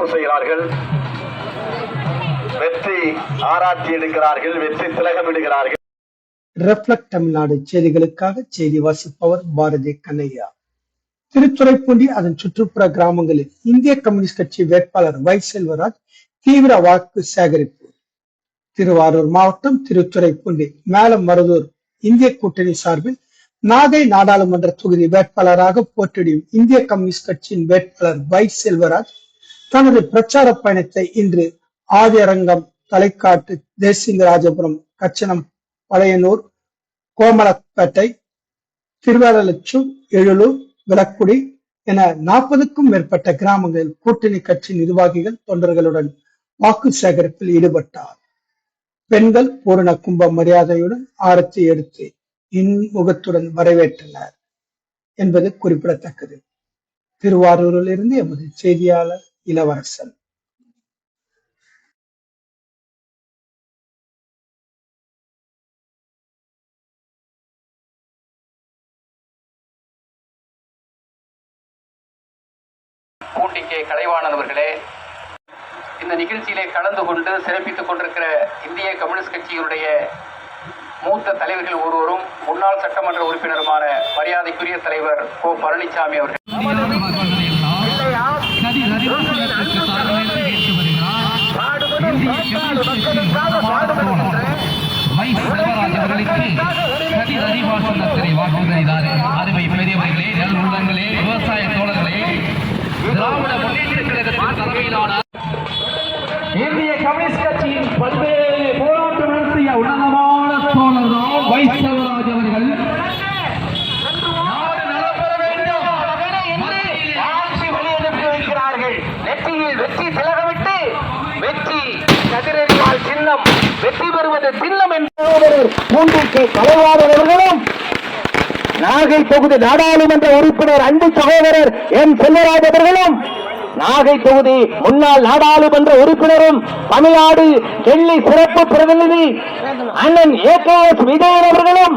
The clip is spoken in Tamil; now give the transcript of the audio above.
செய்கிறார்கள். வெற்றி ஆராய்ச்சி எடுக்கிறார்கள் வெற்றி திலகம் இடுகிறார்கள். ரெஃப்ளக்ட் தமிழ்நாடு செய்திகளுக்காக செய்தி வாசிப்பவர் பாரதி கண்ணையா. திருத்துறைப்பூண்டி அதன் சுற்றுப்புற கிராமங்களில் இந்திய கம்யூனிஸ்ட் கட்சி வேட்பாளர் வை செல்வராஜ் தீவிர வாக்கு சேகரிப்பு. திருவாரூர் மாவட்டம் திருத்துறைப்பூண்டி மேலமருதூர் இந்திய கூட்டணி சார்பில் நாகை நாடாளுமன்ற தொகுதி வேட்பாளராக போட்டியிடும் இந்திய கம்யூனிஸ்ட் கட்சியின் வேட்பாளர் வை செல்வராஜ் தனது பிரச்சார பயணத்தை இன்று ஆதியரங்கம் தலைக்காட்டு தேசிங்கராஜபுரம் கச்சனம் பழையனூர் கோமலப்பேட்டை திருவேலலட்சம் எழுலூர் விளக்குடி என நாற்பதுக்கும் மேற்பட்ட கிராமங்களில் கூட்டணி கட்சி நிர்வாகிகள் தொண்டர்களுடன் வாக்கு சேகரிப்பில் ஈடுபட்டார். பெண்கள் பூரண கும்ப மரியாதையுடன் ஆரத்தி எடுத்து இன்முகத்துடன் வரவேற்றனர் என்பது குறிப்பிடத்தக்கது. திருவாரூரில் இருந்து எமது செய்தியாளர் இளவரசன். பூண்டிக்கே கலைவாணன் அவர்களே இந்த நிகழ்ச்சியிலே கலந்து கொண்டு சிறப்பித்துக் கொண்டிருக்கிற இந்திய கம்யூனிஸ்ட் கட்சியினுடைய மூத்த தலைவர்கள் ஒருவரும் முன்னாள் சட்டமன்ற உறுப்பினருமான மரியாதைக்குரிய தலைவர் கோ பழனிசாமி அவர்கள். அருமை பெரியவர்களே நல்லுள்ளங்களே விவசாய தோழர்களே திராவிட முன்னேற்ற கழகத்தின் தலைமையிலான இந்திய வெற்றி திலகமிட்டு வெற்றி கதிரறிவால் சின்னம். வெற்றி பெறுவது சின்னம் என்று பூண்டிக்கு அவர்களும் நாகை தொகுதி நாடாளுமன்ற உறுப்பினர் அன்பு சகோதரர் எம் செல்வராஜ் அவர்களும் நாகை தொகுதி முன்னாள் நாடாளுமன்ற உறுப்பினரும் தமிழ்நாடு டெல்லி சிறப்பு பிரதிநிதி அண்ணன் ஏ கே எஸ் விஜயன் அவர்களும்.